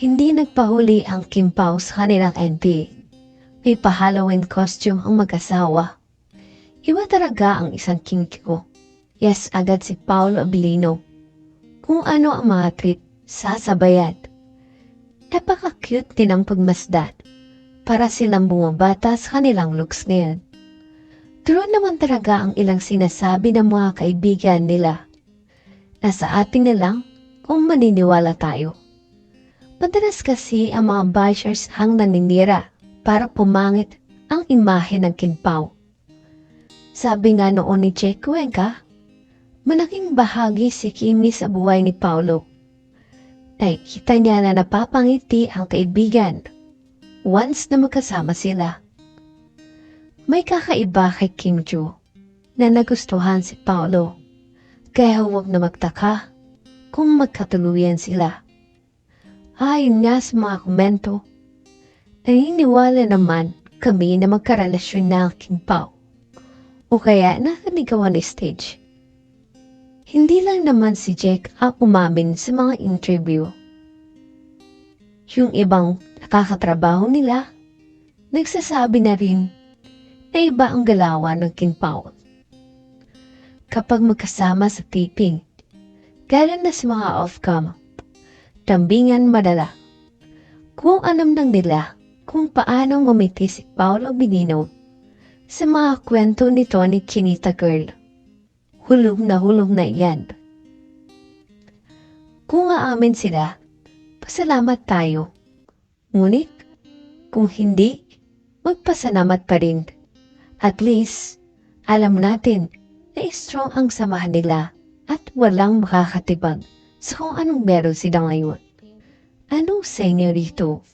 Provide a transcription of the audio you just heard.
Hindi nagpahuli ang Kim Pao sa kanilang NP. May pa-Halloween costume ang mag-asawa. Iba talaga ang isang kinkiko. Yes, agad si Paolo Abilino. Kung ano ang mga treat, sasabayan. Napaka-cute din ang pagmasdan para silang bumabata sa kanilang looks ngayon. True naman talaga ang ilang sinasabi ng mga kaibigan nila. Nasa atin na lang kung maniniwala tayo. Madalas kasi ang mga bashers ang naninira para pumangit ang imahe ng Kinpao. Sabi nga noon ni Che Cuenca, malaking bahagi si Kimi sa buhay ni Paulo. Nakikita niya na napapangiti ang kaibigan once na magkasama sila. May kakaiba kay Kim Joo na nagustuhan si Paulo, kaya huwag na magtaka kung magkatuluyan sila. Ayon nga sa mga komento, naniniwala naman kami na magkarelasyon na Kim Pao o kaya nakaligawan ni stage. Hindi lang naman si Jake ang umamin sa mga interview. Yung ibang nakakatrabaho nila, nagsasabi na rin na iba ang galawan ng King Pao. Kapag magkasama sa taping, gala na sa mga off-cam, tambingan madala. Kung alam lang nila kung paano ngumiti si Paolo Benino sa mga kwento ni Tony Chinita Girl. Hulog na hulog na iyan. Kung aamin sila, pasalamat tayo. Ngunit, kung hindi, magpasalamat pa rin. At least, alam natin na strong ang samahan nila at walang makakatibag kung anong meron sila ngayon. Anong sa inyo rito?